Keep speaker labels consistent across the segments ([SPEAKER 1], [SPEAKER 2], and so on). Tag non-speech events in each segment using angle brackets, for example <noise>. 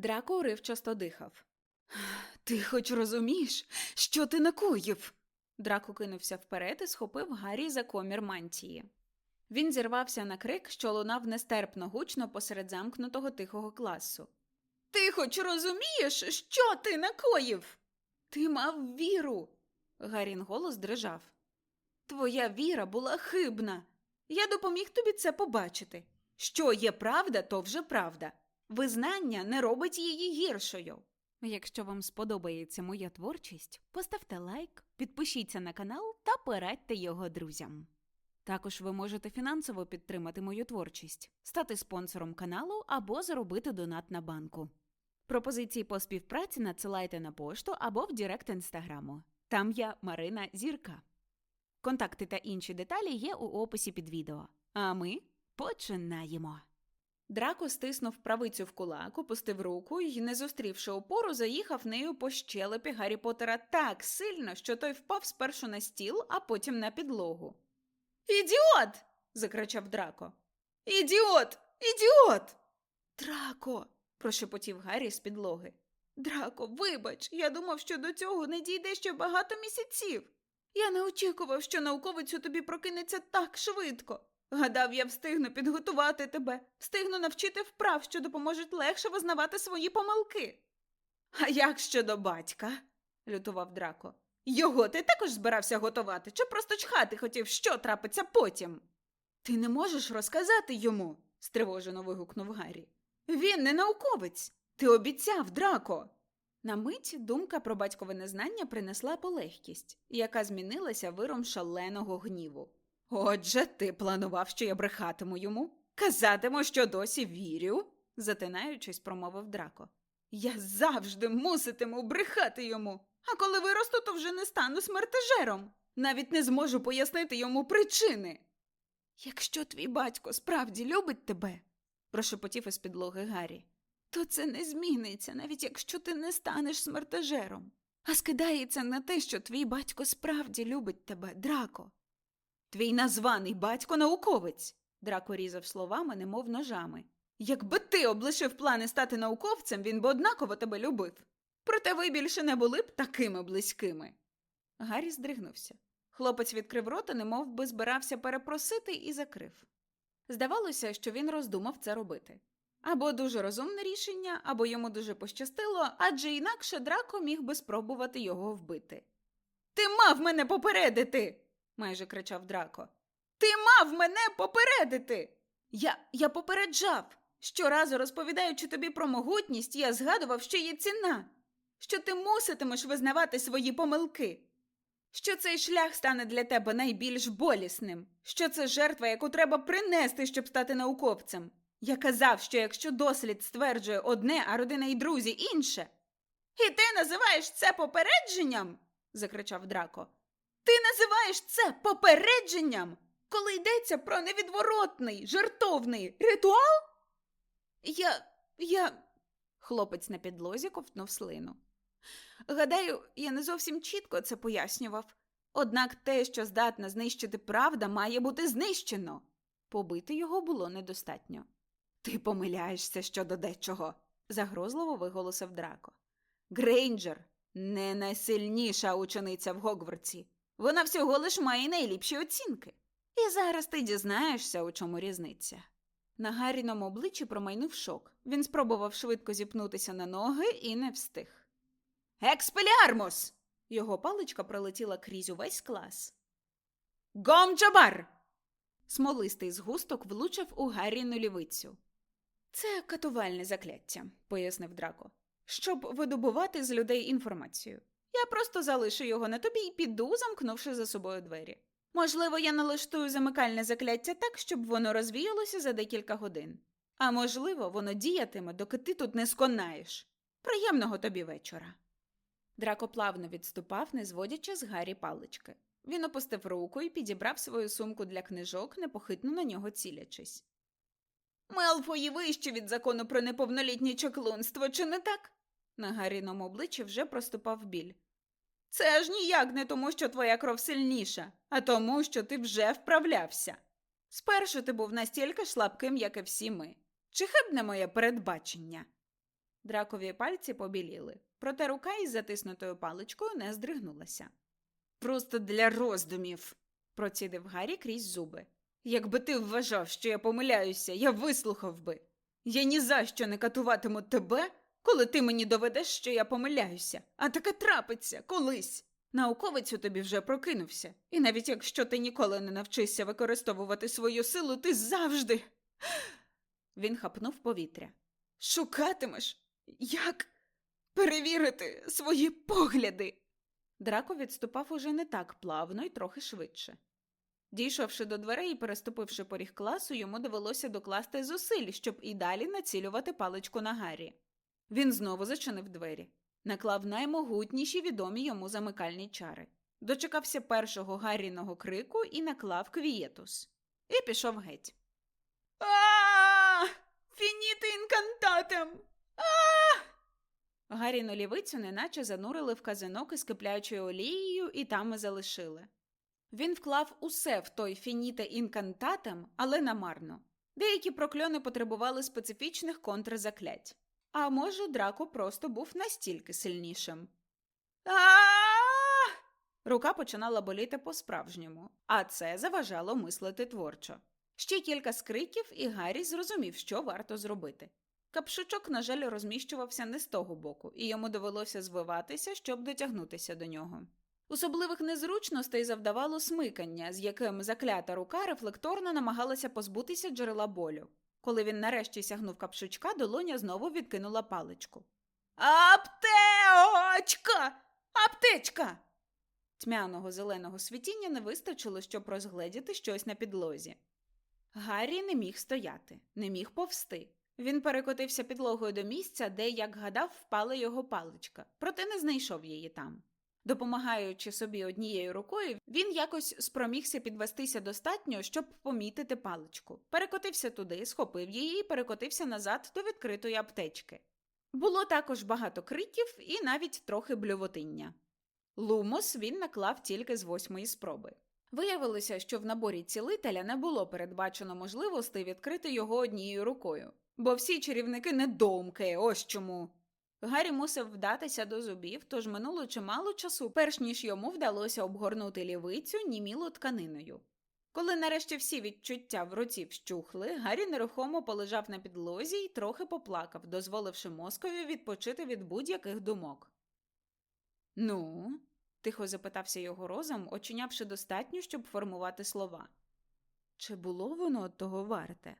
[SPEAKER 1] Драко уривчасто дихав. <sighs> Ти хоч розумієш, що ти накоїв? Драко кинувся вперед і схопив Гаррі за комір мантії. Він зірвався на крик, що лунав нестерпно гучно посеред замкнутого тихого класу. Ти хоч розумієш, що ти накоїв? Ти мав віру. Гарін голос дрижав. Твоя віра була хибна. Я допоміг тобі це побачити. Що є правда, то вже правда. Визнання не робить її гіршою. Якщо вам сподобається моя творчість, поставте лайк, підпишіться на канал та порадьте його друзям. Також ви можете фінансово підтримати мою творчість, стати спонсором каналу або зробити донат на банку. Пропозиції по співпраці надсилайте на пошту або в Директ інстаграму. Там я Марина Зірка. Контакти та інші деталі є у описі під відео. А ми починаємо. Драко стиснув правицю в кулак, опустив руку і, не зустрівши опору, заїхав нею по щелепі Гаррі Поттера так сильно, що той впав спершу на стіл, а потім на підлогу. Ідіот. закричав Драко. Ідіот! Ідіот! Драко. прошепотів Гаррі з підлоги. Драко, вибач, я думав, що до цього не дійде ще багато місяців. Я не очікував, що науковець у тобі прокинеться так швидко. Гадав, я встигну підготувати тебе, встигну навчити вправ, що допоможуть легше визнавати свої помилки. А як щодо батька? лютував Драко. Його ти також збирався готувати, чи просто чхати хотів, що трапиться потім? Ти не можеш розказати йому, стривожено вигукнув Гаррі. Він не науковець. Ти обіцяв, Драко. На мить думка про батькове незнання принесла полегкість, яка змінилася виром шаленого гніву. Отже, ти планував, що я брехатиму йому? Казатиму, що досі вірю, затинаючись, промовив Драко. Я завжди муситиму брехати йому. А коли виросту, то вже не стану смертежером. Навіть не зможу пояснити йому причини. Якщо твій батько справді любить тебе, прошепотів із підлоги Гаррі, то це не зміниться, навіть якщо ти не станеш смертежером. А скидається на те, що твій батько справді любить тебе, Драко. Твій названий батько науковець, Драко різав словами, немов ножами. Якби ти облишив плани стати науковцем, він би однаково тебе любив. Проте ви більше не були б такими близькими. Гаррі здригнувся. Хлопець відкрив рота, немов би збирався перепросити, і закрив. Здавалося, що він роздумав це робити. Або дуже розумне рішення, або йому дуже пощастило, адже інакше Драко міг би спробувати його вбити. Ти мав мене попередити. Майже кричав Драко. Ти мав мене попередити. Я, я попереджав. Щоразу розповідаючи тобі про могутність, я згадував, що є ціна, що ти муситимеш визнавати свої помилки, що цей шлях стане для тебе найбільш болісним, що це жертва, яку треба принести, щоб стати науковцем. Я казав, що якщо дослід стверджує одне, а родина і друзі інше. І ти називаєш це попередженням? закричав Драко. Ти називаєш це попередженням, коли йдеться про невідворотний, жертовний ритуал? Я. я. Хлопець на підлозі ковтнув слину. Гадаю, я не зовсім чітко це пояснював. Однак те, що здатна знищити правда, має бути знищено. Побити його було недостатньо. Ти помиляєшся щодо дечого, загрозливо виголосив Драко. Грейнджер не найсильніша учениця в Гогвартсі. Вона всього лиш має найліпші оцінки. І зараз ти дізнаєшся, у чому різниця. На Гарріному обличчі промайнув шок. Він спробував швидко зіпнутися на ноги і не встиг. Експеліармус! Його паличка пролетіла крізь увесь клас. Гомджабар! Смолистий згусток влучив у Гарріну лівицю. Це катувальне закляття, пояснив Драко, щоб видобувати з людей інформацію. Я просто залишу його на тобі і піду, замкнувши за собою двері. Можливо, я налаштую замикальне закляття так, щоб воно розвіялося за декілька годин. А можливо, воно діятиме, доки ти тут не сконаєш. Приємного тобі вечора. Драко плавно відступав, не зводячи з Гаррі палички. Він опустив руку і підібрав свою сумку для книжок, непохитно на нього цілячись. Мелфої вище від закону про неповнолітнє чаклунство, чи не так? На Гарріному обличчі вже проступав біль. Це ж ніяк не тому, що твоя кров сильніша, а тому, що ти вже вправлявся. Спершу ти був настільки ж слабким, як і всі ми. Чи хибне моє передбачення? Дракові пальці побіліли, проте рука із затиснутою паличкою не здригнулася. Просто для роздумів, процідив Гаррі крізь зуби. Якби ти вважав, що я помиляюся, я вислухав би. Я ні за що не катуватиму тебе, коли ти мені доведеш, що я помиляюся, а таке трапиться колись. Науковець у тобі вже прокинувся, і навіть якщо ти ніколи не навчишся використовувати свою силу, ти завжди. Він хапнув повітря. Шукатимеш, як перевірити свої погляди. Драко відступав уже не так плавно і трохи швидше. Дійшовши до дверей і переступивши поріг класу, йому довелося докласти зусиль, щоб і далі націлювати паличку на Гаррі. Він знову зачинив двері, наклав наймогутніші відомі йому замикальні чари, дочекався першого Гарріного крику і наклав квієтус. І пішов геть. А! Фініти інкантатем! А! Гарріну лівицю неначе занурили в казанок із кипляючою олією і там і залишили. Він вклав усе в той фініте інкантатем, але намарно. Деякі прокльони потребували специфічних контрзаклять. А може, драко просто був настільки сильнішим. а Рука починала боліти по-справжньому, а це заважало мислити творчо. Ще кілька скриків, і Гаррі зрозумів, що варто зробити. Капшучок, на жаль, розміщувався не з того боку, і йому довелося звиватися, щоб дотягнутися до нього. Особливих незручностей завдавало смикання, з яким заклята рука рефлекторно намагалася позбутися джерела болю. Коли він нарешті сягнув капшучка, долоня знову відкинула паличку. Аптеочка! Аптечка! Тьмяного зеленого світіння не вистачило, щоб розгледіти щось на підлозі. Гаррі не міг стояти, не міг повсти. Він перекотився підлогою до місця, де, як гадав, впала його паличка, проте не знайшов її там. Допомагаючи собі однією рукою, він якось спромігся підвестися достатньо, щоб помітити паличку. Перекотився туди, схопив її і перекотився назад до відкритої аптечки. Було також багато криків і навіть трохи блювотиння. Лумос він наклав тільки з восьмої спроби. Виявилося, що в наборі цілителя не було передбачено можливості відкрити його однією рукою, бо всі чарівники недоумки, ось чому. Гаррі мусив вдатися до зубів, тож минуло чимало часу, перш ніж йому вдалося обгорнути лівицю німіло тканиною. Коли нарешті всі відчуття в руці вщухли, Гаррі нерухомо полежав на підлозі і трохи поплакав, дозволивши мозкові відпочити від будь-яких думок. Ну, тихо запитався його розум, очинявши достатньо, щоб формувати слова. Чи було воно того варте?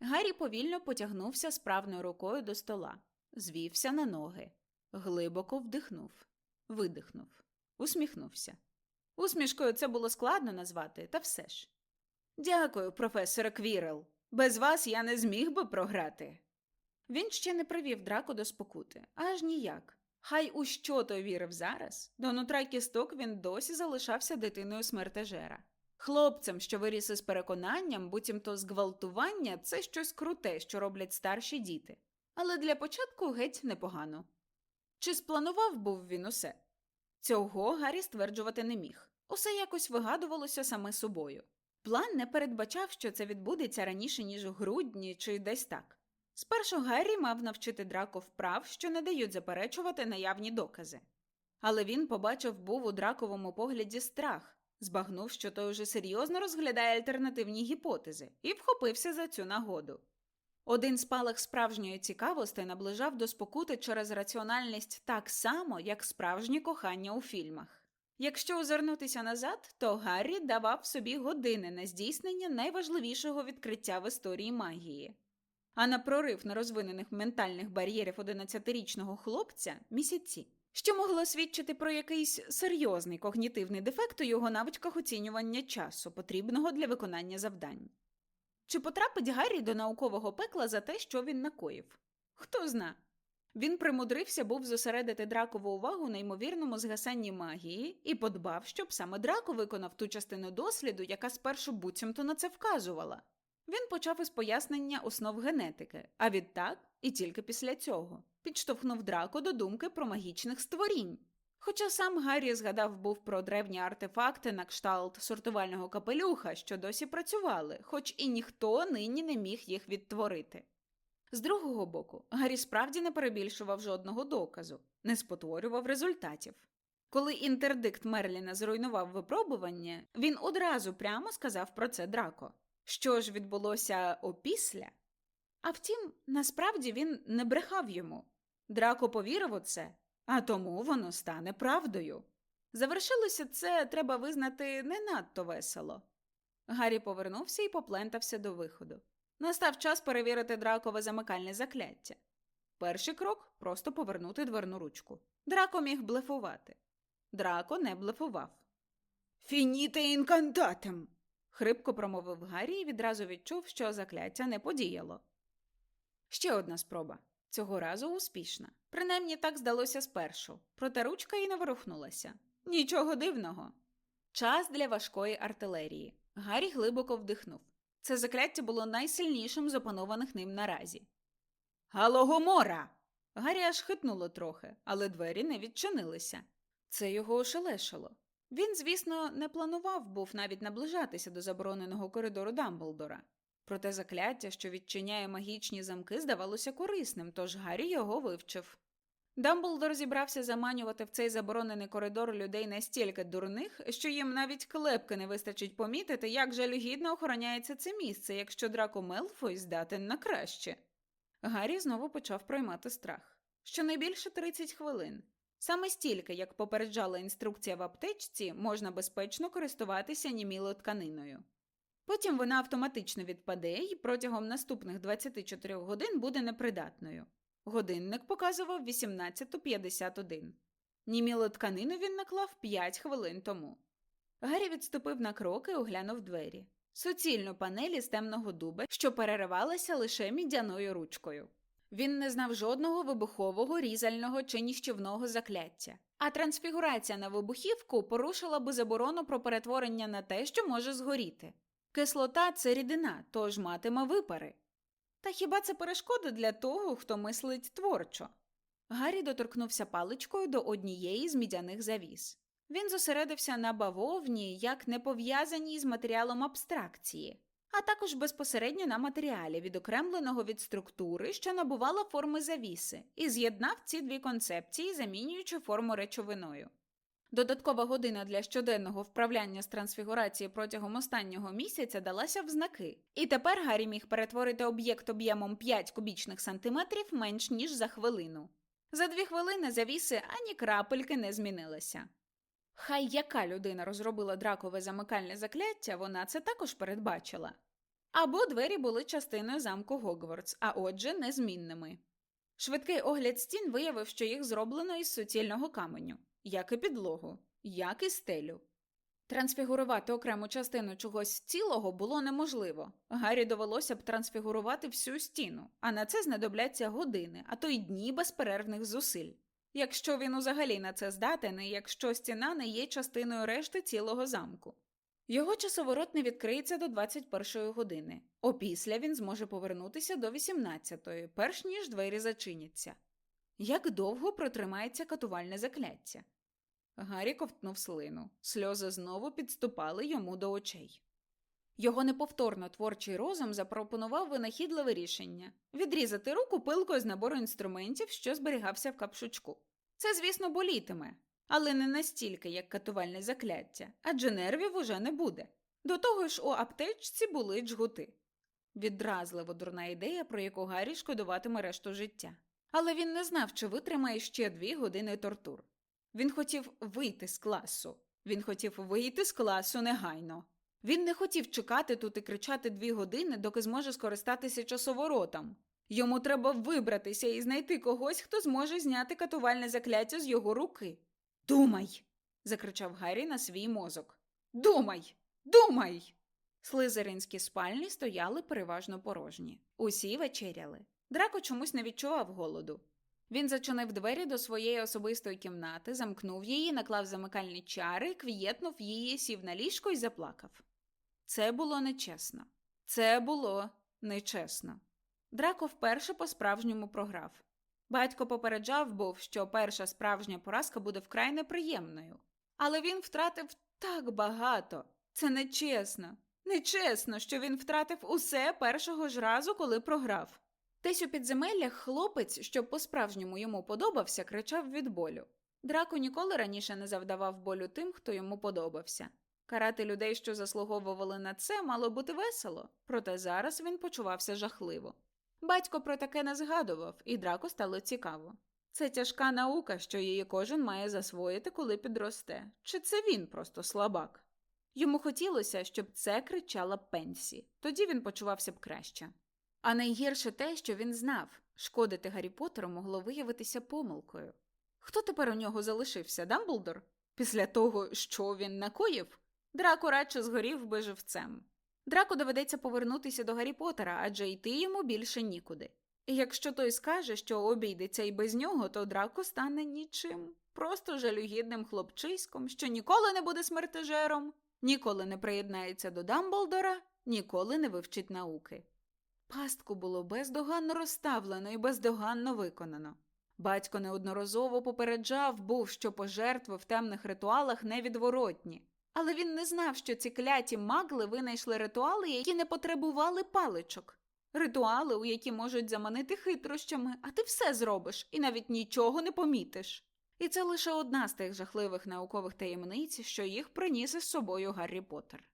[SPEAKER 1] Гаррі повільно потягнувся справною рукою до стола, звівся на ноги, глибоко вдихнув, видихнув, усміхнувся. Усмішкою це було складно назвати, та все ж. Дякую, професоре Квірел. Без вас я не зміг би програти. Він ще не привів драку до спокути, аж ніяк. Хай у що той вірив зараз, до нутра кісток він досі залишався дитиною смертежера. Хлопцем, що виріс із переконанням, буцімто зґвалтування це щось круте, що роблять старші діти. Але для початку геть непогано. Чи спланував був він усе? Цього Гаррі стверджувати не міг. Усе якось вигадувалося саме собою. План не передбачав, що це відбудеться раніше, ніж у грудні чи десь так. Спершу Гаррі мав навчити драко вправ, що не дають заперечувати наявні докази. Але він побачив був у драковому погляді страх, збагнув, що той уже серйозно розглядає альтернативні гіпотези, і вхопився за цю нагоду. Один спалах справжньої цікавості наближав до спокути через раціональність так само, як справжнє кохання у фільмах. Якщо озирнутися назад, то Гаррі давав собі години на здійснення найважливішого відкриття в історії магії. А на прорив нерозвинених ментальних бар'єрів 11-річного хлопця місяці, що могло свідчити про якийсь серйозний когнітивний дефект у його навичках оцінювання часу, потрібного для виконання завдань. Чи потрапить Гаррі до наукового пекла за те, що він накоїв? Хто зна. Він примудрився був зосередити дракову увагу на ймовірному згасанні магії і подбав, щоб саме драко виконав ту частину досліду, яка спершу буцімто на це вказувала. Він почав із пояснення основ генетики, а відтак, і тільки після цього, підштовхнув драко до думки про магічних створінь. Хоча сам Гаррі згадав був про древні артефакти на кшталт сортувального капелюха, що досі працювали, хоч і ніхто нині не міг їх відтворити. З другого боку, Гаррі справді не перебільшував жодного доказу, не спотворював результатів. Коли інтердикт Мерліна зруйнував випробування, він одразу прямо сказав про це Драко. Що ж відбулося опісля? А втім, насправді він не брехав йому. Драко повірив у це, а тому воно стане правдою. Завершилося це, треба визнати, не надто весело. Гаррі повернувся і поплентався до виходу. Настав час перевірити дракове замикальне закляття. Перший крок просто повернути дверну ручку. Драко міг блефувати. Драко не блефував. Фініте інкантатем. хрипко промовив Гаррі і відразу відчув, що закляття не подіяло. Ще одна спроба. Цього разу успішна. Принаймні так здалося спершу, проте ручка і не ворухнулася. Нічого дивного. Час для важкої артилерії. Гаррі глибоко вдихнув. Це закляття було найсильнішим з опанованих ним наразі. Галогомора! Гаррі аж хитнуло трохи, але двері не відчинилися. Це його ошелешило. Він, звісно, не планував був навіть наближатися до забороненого коридору Дамблдора. Проте закляття, що відчиняє магічні замки, здавалося корисним, тож Гаррі його вивчив. Дамблдор зібрався заманювати в цей заборонений коридор людей настільки дурних, що їм навіть клепки не вистачить помітити, як жалюгідно охороняється це місце, якщо Драко Мелфой здатен на краще. Гаррі знову почав проймати страх. Щонайбільше 30 хвилин. Саме стільки, як попереджала інструкція в аптечці, можна безпечно користуватися німілою тканиною. Потім вона автоматично відпаде і протягом наступних 24 годин буде непридатною. Годинник показував 18.51. Німілу тканину він наклав 5 хвилин тому. Гаррі відступив на крок і оглянув двері. Суцільну панелі з темного дуба, що переривалася лише мідяною ручкою. Він не знав жодного вибухового, різального чи ніщівного закляття, а трансфігурація на вибухівку порушила би заборону про перетворення на те, що може згоріти. Кислота це рідина, тож матиме випари. Та хіба це перешкода для того, хто мислить творчо? Гаррі доторкнувся паличкою до однієї з мідяних завіс. Він зосередився на бавовні, як не пов'язаній з матеріалом абстракції, а також безпосередньо на матеріалі, відокремленого від структури, що набувала форми завіси, і з'єднав ці дві концепції, замінюючи форму речовиною. Додаткова година для щоденного вправляння з трансфігурації протягом останнього місяця далася в знаки, і тепер Гаррі міг перетворити об'єкт об'ємом 5 кубічних сантиметрів менш ніж за хвилину. За дві хвилини завіси ані крапельки не змінилися. Хай яка людина розробила дракове замикальне закляття, вона це також передбачила. Або двері були частиною замку Гогвартс, а отже, незмінними. Швидкий огляд стін виявив, що їх зроблено із суцільного каменю, як і підлогу, як і стелю. Трансфігурувати окрему частину чогось цілого було неможливо. Гаррі довелося б трансфігурувати всю стіну, а на це знадобляться години, а то й дні безперервних зусиль. Якщо він взагалі на це здатен, і якщо стіна не є частиною решти цілого замку. Його часоворот не відкриється до 21-ї години. Опісля він зможе повернутися до 18-ї, перш ніж двері зачиняться. Як довго протримається катувальне закляття? Гаррі ковтнув слину. Сльози знову підступали йому до очей. Його неповторно творчий розум запропонував винахідливе рішення відрізати руку пилкою з набору інструментів, що зберігався в капшучку. Це, звісно, болітиме, але не настільки, як катувальне закляття, адже нервів уже не буде. До того ж, у аптечці були джгути. Відразливо дурна ідея, про яку Гаррі шкодуватиме решту життя. Але він не знав, чи витримає ще дві години тортур. Він хотів вийти з класу. Він хотів вийти з класу негайно. Він не хотів чекати тут і кричати дві години, доки зможе скористатися часоворотом. Йому треба вибратися і знайти когось, хто зможе зняти катувальне закляття з його руки. Думай. закричав Гаррі на свій мозок. Думай, думай. Слизеринські спальні стояли переважно порожні. Усі вечеряли. Драко чомусь не відчував голоду. Він зачинив двері до своєї особистої кімнати, замкнув її, наклав замикальні чари, квієтнув її, сів на ліжко і заплакав. Це було нечесно. Це було нечесно. Драко вперше по-справжньому програв. Батько попереджав був, що перша справжня поразка буде вкрай неприємною. Але він втратив так багато. Це нечесно. Нечесно, що він втратив усе першого ж разу, коли програв. Десь у підземеллях хлопець, що по-справжньому йому подобався, кричав від болю. Драко ніколи раніше не завдавав болю тим, хто йому подобався. Карати людей, що заслуговували на це, мало бути весело, проте зараз він почувався жахливо. Батько про таке не згадував, і драко стало цікаво. Це тяжка наука, що її кожен має засвоїти, коли підросте. Чи це він просто слабак? Йому хотілося, щоб це кричала Пенсі, тоді він почувався б краще. А найгірше те, що він знав, шкодити Гаррі Поттеру могло виявитися помилкою. Хто тепер у нього залишився, Дамблдор? Після того, що він накоїв? Драко радше згорів би живцем. Драко доведеться повернутися до Гаррі Поттера, адже йти йому більше нікуди. І якщо той скаже, що обійдеться і без нього, то Драко стане нічим, просто жалюгідним хлопчиськом, що ніколи не буде смертежером, ніколи не приєднається до Дамблдора, ніколи не вивчить науки. Пастку було бездоганно розставлено і бездоганно виконано. Батько неодноразово попереджав був, що пожертви в темних ритуалах невідворотні. Але він не знав, що ці кляті магли винайшли ритуали, які не потребували паличок. Ритуали, у які можуть заманити хитрощами, а ти все зробиш і навіть нічого не помітиш. І це лише одна з тих жахливих наукових таємниць, що їх приніс із собою Гаррі Поттер.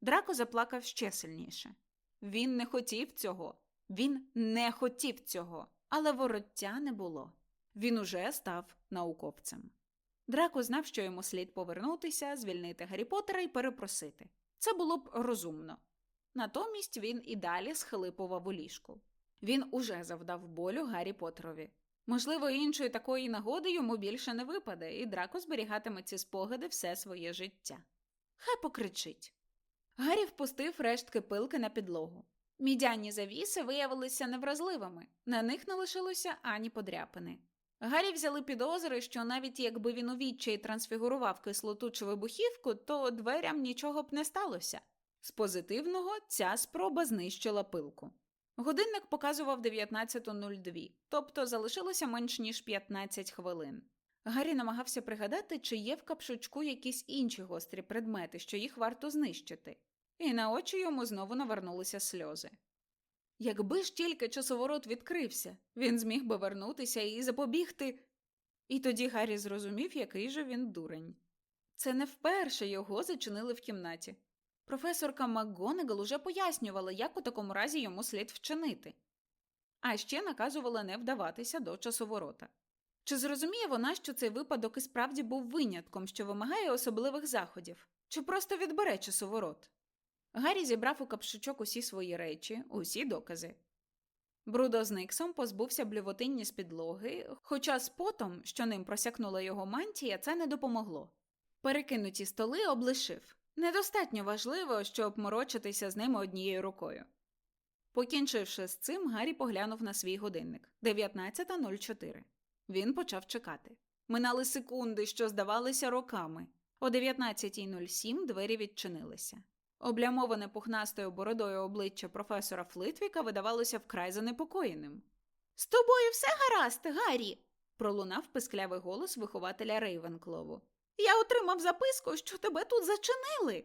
[SPEAKER 1] Драко заплакав ще сильніше. Він не хотів цього. Він не хотів цього, але вороття не було. Він уже став науковцем. Драко знав, що йому слід повернутися, звільнити Гаррі Поттера і перепросити. Це було б розумно. Натомість він і далі схлипував у ліжку. Він уже завдав болю Гаррі Поттерові. Можливо, іншої такої нагоди йому більше не випаде, і Драко зберігатиме ці спогади все своє життя. Хай покричить. Гаррі впустив рештки пилки на підлогу. Мідяні завіси виявилися невразливими, на них не лишилося ані подряпини. Гаррі взяли підозри, що навіть якби він у відчаї трансфігурував кислоту чи вибухівку, то дверям нічого б не сталося. З позитивного ця спроба знищила пилку. Годинник показував 19.02, тобто залишилося менш ніж 15 хвилин. Гаррі намагався пригадати, чи є в капшучку якісь інші гострі предмети, що їх варто знищити, і на очі йому знову навернулися сльози. Якби ж тільки часоворот відкрився, він зміг би вернутися і запобігти. І тоді Гаррі зрозумів, який же він дурень. Це не вперше його зачинили в кімнаті. Професорка МакГонагал уже пояснювала, як у такому разі йому слід вчинити, а ще наказувала не вдаватися до часоворота. Чи зрозуміє вона, що цей випадок і справді був винятком, що вимагає особливих заходів, чи просто відбере часоворот? Гаррі зібрав у капшучок усі свої речі, усі докази. Брудо з Никсом позбувся блювотинні з підлоги, хоча з потом, що ним просякнула його мантія, це не допомогло. Перекинуті столи облишив. Недостатньо важливо, щоб морочитися з ними однією рукою. Покінчивши з цим, Гаррі поглянув на свій годинник 19.04. Він почав чекати. Минали секунди, що здавалися роками. О 19.07 двері відчинилися. Облямоване пухнастою бородою обличчя професора Флитвіка видавалося вкрай занепокоєним. З тобою все гаразд, Гаррі. пролунав писклявий голос вихователя Рейвенклову. Я отримав записку, що тебе тут зачинили.